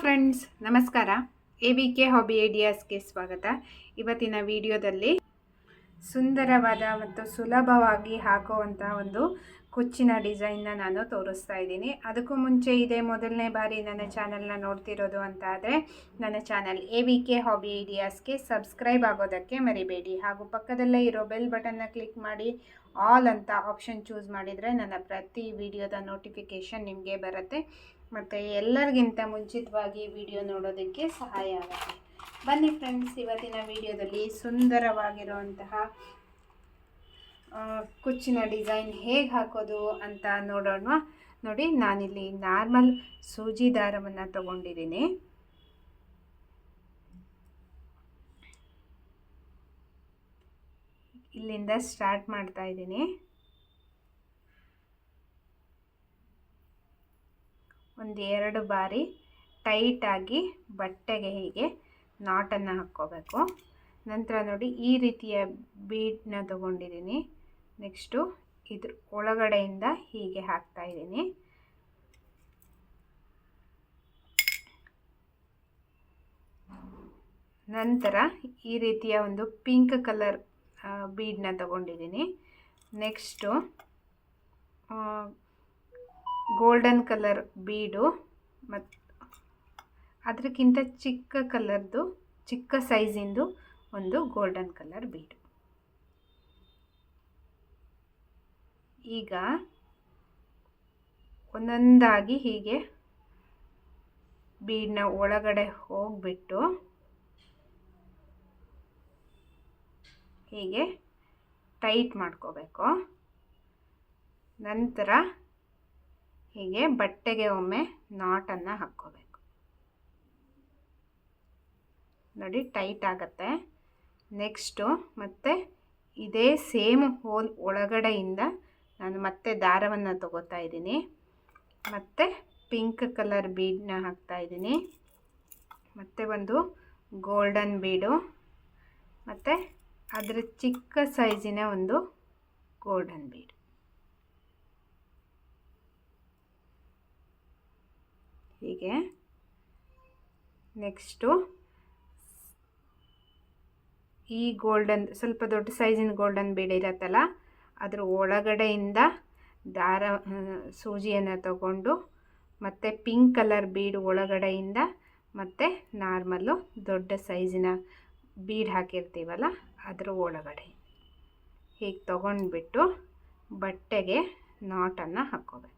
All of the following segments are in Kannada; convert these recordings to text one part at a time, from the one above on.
ಫ್ರೆಂಡ್ಸ್ ನಮಸ್ಕಾರ. ಎ ವಿ ಕೆ ಹಾಬಿ ಐಡಿಯಾಸ್ಗೆ ಸ್ವಾಗತ. ಇವತ್ತಿನ ವಿಡಿಯೋದಲ್ಲಿ ಸುಂದರವಾದ ಮತ್ತು ಸುಲಭವಾಗಿ ಹಾಕುವಂಥ ಒಂದು ಕುಚ್ಚಿನ ಡಿಸೈನ್ನ ನಾನು ತೋರಿಸ್ತಾ ಇದ್ದೀನಿ. ಅದಕ್ಕೂ ಮುಂಚೆ ಇದೇ ಮೊದಲನೇ ಬಾರಿ ನನ್ನ ಚಾನಲ್ನ ನೋಡ್ತಿರೋದು ಅಂತ ಆದರೆ ನನ್ನ channel A V K hobby ಐಡಿಯಾಸ್ಗೆ subscribe ಆಗೋದಕ್ಕೆ ಮರಿಬೇಡಿ. ಹಾಗೂ ಪಕ್ಕದಲ್ಲೇ ಇರೋ ಬೆಲ್ ಬಟನ್ನ ಕ್ಲಿಕ್ ಮಾಡಿ ಆಲ್ ಅಂತ ಆಪ್ಷನ್ ಚೂಸ್ ಮಾಡಿದರೆ ನನ್ನ ಪ್ರತಿ ವಿಡಿಯೋದ ನೋಟಿಫಿಕೇಷನ್ ನಿಮಗೆ ಬರುತ್ತೆ. ಮತ್ತು ಎಲ್ಲರಿಗಿಂತ ಮುಂಚಿತವಾಗಿ ವಿಡಿಯೋ ನೋಡೋದಕ್ಕೆ ಸಹಾಯ ಆಗುತ್ತೆ. ಬನ್ನಿ ಫ್ರೆಂಡ್ಸ್ ಇವತ್ತಿನ ವಿಡಿಯೋದಲ್ಲಿ ಸುಂದರವಾಗಿರುವಂತಹ ಕುಚ್ಚಿನ ಡಿಸೈನ್ ಹೇಗೆ ಹಾಕೋದು ಅಂತ ನೋಡೋಣ. ನೋಡಿ, ನಾನಿಲ್ಲಿ ನಾರ್ಮಲ್ ಸೂಜಿ ದಾರವನ್ನು ತಗೊಂಡಿದ್ದೀನಿ. ಇಲ್ಲಿಂದ ಸ್ಟಾರ್ಟ್ ಮಾಡ್ತಾ ಇದ್ದೀನಿ. ಒಂದು ಎರಡು ಬಾರಿ ಟೈಟಾಗಿ ಬಟ್ಟೆಗೆ ಹೀಗೆ ನಾಟನ್ನು ಹಾಕ್ಕೋಬೇಕು. ನಂತರ ನೋಡಿ ಈ ರೀತಿಯ ಬೀಡನ್ನ ತಗೊಂಡಿದ್ದೀನಿ. ನೆಕ್ಸ್ಟು ಇದ್ರ ಒಳಗಡೆಯಿಂದ ಹೀಗೆ ಹಾಕ್ತಾ ಇದ್ದೀನಿ. ನಂತರ ಈ ರೀತಿಯ ಒಂದು ಪಿಂಕ್ ಕಲರ್ ಬೀಡನ್ನ ತಗೊಂಡಿದ್ದೀನಿ. ನೆಕ್ಸ್ಟು ಗೋಲ್ಡನ್ ಕಲರ್ ಬೀಡು ಮತ್ತು ಅದಕ್ಕಿಂತ ಚಿಕ್ಕ ಕಲರ್ದು, ಚಿಕ್ಕ ಸೈಜಿಂದು ಒಂದು ಗೋಲ್ಡನ್ ಕಲರ್ ಬೀಡು. ಈಗ ಒಂದೊಂದಾಗಿ ಹೀಗೆ ಬೀಡನ್ನ ಒಳಗಡೆ ಹೋಗಿಬಿಟ್ಟು ಹೀಗೆ ಟೈಟ್ ಮಾಡ್ಕೋಬೇಕು. ನಂತರ ಹೀಗೆ ಬಟ್ಟೆಗೆ ಒಮ್ಮೆ ನಾಟನ್ನು ಹಾಕ್ಕೋಬೇಕು. ನೋಡಿ ಟೈಟ್ ಆಗುತ್ತೆ. ನೆಕ್ಸ್ಟು ಮತ್ತು ಇದೇ ಸೇಮ್ ಹೋಲ್ ಒಳಗಡೆಯಿಂದ ನಾನು ಮತ್ತೆ ದಾರವನ್ನು ತಗೋತಾ ಇದ್ದೀನಿ. ಮತ್ತು ಪಿಂಕ್ ಕಲರ್ ಬೀಡನ್ನ ಹಾಕ್ತಾ ಇದ್ದೀನಿ. ಮತ್ತು ಒಂದು ಗೋಲ್ಡನ್ ಬೀಡು ಮತ್ತು ಅದರ ಚಿಕ್ಕ ಸೈಜಿನ ಒಂದು ಗೋಲ್ಡನ್ ಬೀಡ್ ಹೀಗೆ. ನೆಕ್ಸ್ಟು ಈ ಗೋಲ್ಡನ್, ಸ್ವಲ್ಪ ದೊಡ್ಡ ಸೈಜಿನ ಗೋಲ್ಡನ್ ಬೀಡ್ ಇರತ್ತಲ್ಲ, ಅದ್ರ ಒಳಗಡೆಯಿಂದ ದಾರ ಸೂಜಿಯನ್ನು ತಗೊಂಡು ಮತ್ತು ಪಿಂಕ್ ಕಲರ್ ಬೀಡ್ ಒಳಗಡೆಯಿಂದ ಮತ್ತು ನಾರ್ಮಲ್ಲು ದೊಡ್ಡ ಸೈಜಿನ ಬೀಡ್ ಹಾಕಿರ್ತೀವಲ್ಲ, ಅದರ ಒಳಗಡೆ. ಹೀಗೆ ತಗೊಂಡ್ಬಿಟ್ಟು ಬಟ್ಟೆಗೆ ನಾಟನ್ನು ಹಾಕ್ಕೋಬೇಕು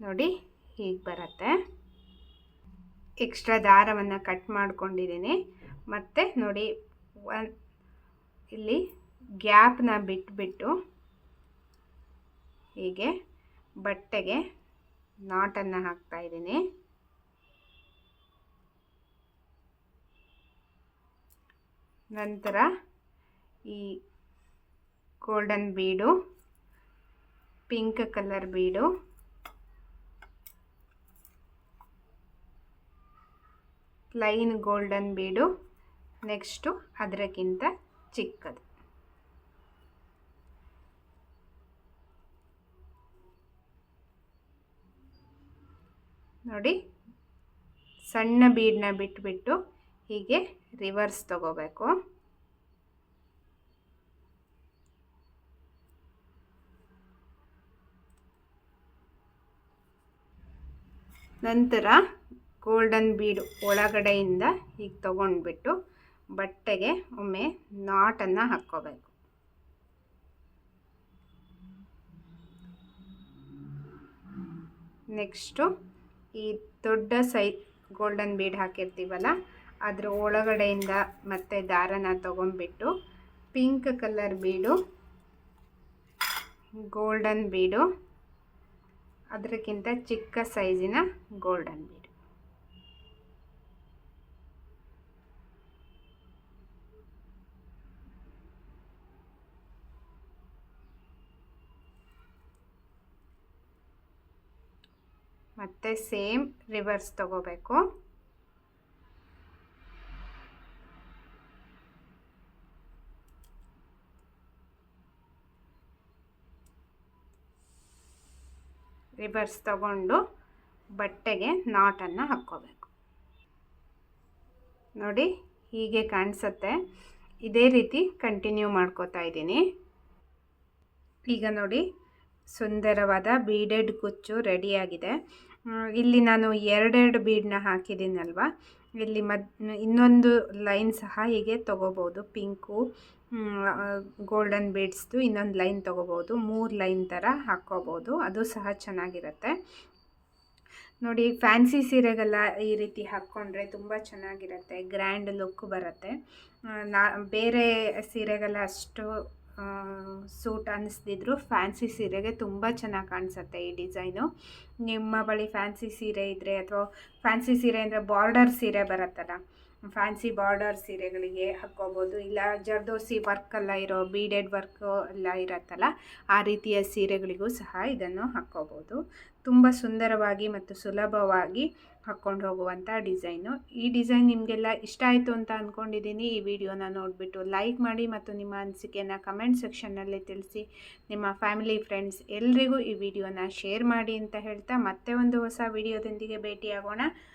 ನೋಡಿ ಹೀಗೆ ಬರುತ್ತೆ. ಎಕ್ಸ್ಟ್ರಾ ದಾರವನ್ನು ಕಟ್ ಮಾಡ್ಕೊಂಡಿದ್ದೀನಿ. ಮತ್ತು ನೋಡಿ, ಒನ್, ಇಲ್ಲಿ ಗ್ಯಾಪ್ನ ಬಿಟ್ಬಿಟ್ಟು ಹೀಗೆ ಬಟ್ಟೆಗೆ ನಾಟನ್ನು ಹಾಕ್ತಾ ಇದ್ದೀನಿ. ನಂತರ ಈ golden bead pink colour bead plain golden bead. Next ಅದಕ್ಕಿಂತ ಚಿಕ್ಕದು. ನೋಡಿ ಸಣ್ಣ ಬೀಡನ್ನ ಬಿಟ್ಬಿಟ್ಟು ಹೀಗೆ ರಿವರ್ಸ್ ತಗೋಬೇಕು. ನಂತರ ಗೋಲ್ಡನ್ ಬೀಡ್ ಒಳಗಡೆಯಿಂದ ಹೀಗೆ ತೊಗೊಂಡ್ಬಿಟ್ಟು ಬಟ್ಟೆಗೆ ಒಮ್ಮೆ ನಾಟನ್ನು ಹಾಕ್ಕೋಬೇಕು. ನೆಕ್ಸ್ಟು ಈ ದೊಡ್ಡ ಸೈ ಗೋಲ್ಡನ್ ಬೀಡ್ ಹಾಕಿರ್ತೀವಲ್ಲ, ಅದ್ರ ಒಳಗಡೆಯಿಂದ ಮತ್ತೆ ದಾರನ ತೊಗೊಂಡ್ಬಿಟ್ಟು pink colour bead golden bead ಅದಕ್ಕಿಂತ ಚಿಕ್ಕ ಸೈಜಿನ ಗೋಲ್ಡನ್ ಬೀಡು ಮತ್ತು ಸೇಮ್ ರಿವರ್ಸ್ ತಗೋಬೇಕು. ರಿವರ್ಸ್ ತಗೊಂಡು ಬಟ್ಟೆಗೆ ನಾಟನ್ನು ಹಾಕ್ಕೋಬೇಕು. ನೋಡಿ ಹೀಗೆ ಕಾಣಿಸುತ್ತೆ. ಇದೇ ರೀತಿ ಕಂಟಿನ್ಯೂ ಮಾಡ್ಕೋತಾ ಇದ್ದೀನಿ. ಈಗ ನೋಡಿ ಸುಂದರವಾದ ಬೀಡೆಡ್ ಕುಚ್ಚು ರೆಡಿಯಾಗಿದೆ ಇಲ್ಲಿ ನಾನು ಎರಡೆರಡು ಬೀಡನ್ನ ಹಾಕಿದ್ದೀನಲ್ವ? ಇಲ್ಲಿ ಮದ್, ಇನ್ನೊಂದು ಲೈನ್ ಸಹ ಹೀಗೆ ತೊಗೋಬೋದು. ಪಿಂಕು ಗೋಲ್ಡನ್ ಬೀಡ್ಸ್ದು ಇನ್ನೊಂದು ಲೈನ್ ತೊಗೋಬೋದು. ಮೂರು ಲೈನ್ ಥರ ಹಾಕ್ಕೋಬೋದು ಅದು ಸಹ ಚೆನ್ನಾಗಿರುತ್ತೆ. ನೋಡಿ, ಫ್ಯಾನ್ಸಿ ಸೀರೆಗೆಲ್ಲ ಈ ರೀತಿ ಹಾಕ್ಕೊಂಡ್ರೆ ತುಂಬ ಚೆನ್ನಾಗಿರುತ್ತೆ. ಗ್ರ್ಯಾಂಡ್ ಲುಕ್ ಬರುತ್ತೆ. ನಾ, ಬೇರೆ ಸೀರೆಗೆಲ್ಲ ಅಷ್ಟು ಸೂಟ್ ಅನ್ನಿಸ್ದಿದ್ರು ಫ್ಯಾನ್ಸಿ ಸೀರೆಗೆ ತುಂಬ ಚೆನ್ನಾಗಿ ಕಾಣಿಸುತ್ತೆ ಈ ಡಿಸೈನು. ನಿಮ್ಮ ಬಳಿ ಫ್ಯಾನ್ಸಿ ಸೀರೆ ಇದ್ದರೆ ಅಥವಾ ಫ್ಯಾನ್ಸಿ ಸೀರೆ ಅಂದರೆ ಬಾರ್ಡರ್ ಸೀರೆ ಬರುತ್ತಲ್ಲ ಫ್ಯಾನ್ಸಿ ಬಾರ್ಡರ್ ಸೀರೆಗಳಿಗೆ ಹಾಕ್ಕೋಬೋದು. ಇಲ್ಲ, ಜರ್ದೋಸಿ ವರ್ಕೆಲ್ಲ ಇರೋ ಬೀಡೆಡ್ ವರ್ಕು ಎಲ್ಲ ಇರುತ್ತಲ್ಲ, ಆ ರೀತಿಯ ಸೀರೆಗಳಿಗೂ ಸಹ ಇದನ್ನು ಹಾಕ್ಕೋಬೋದು. ತುಂಬ ಸುಂದರವಾಗಿ ಮತ್ತು ಸುಲಭವಾಗಿ ಹಾಕ್ಕೊಂಡು ಹೋಗುವಂಥ ಡಿಸೈನು. ಈ ಡಿಸೈನ್ ನಿಮಗೆಲ್ಲ ಇಷ್ಟ ಆಯಿತು ಅಂತ ಅಂದ್ಕೊಂಡಿದ್ದೀನಿ ಈ ವಿಡಿಯೋನ ನೋಡಿಬಿಟ್ಟು ಲೈಕ್ ಮಾಡಿ ಮತ್ತು ನಿಮ್ಮ ಅನಿಸಿಕೆಯನ್ನು ಕಮೆಂಟ್ ಸೆಕ್ಷನ್ನಲ್ಲಿ ತಿಳಿಸಿ. ನಿಮ್ಮ ಫ್ಯಾಮಿಲಿ ಫ್ರೆಂಡ್ಸ್ ಎಲ್ರಿಗೂ ಈ ವಿಡಿಯೋನ ಶೇರ್ ಮಾಡಿ ಅಂತ ಹೇಳ್ತಾ ಮತ್ತೆ ಒಂದು ಹೊಸ ವಿಡಿಯೋದೊಂದಿಗೆ ಭೇಟಿಯಾಗೋಣ.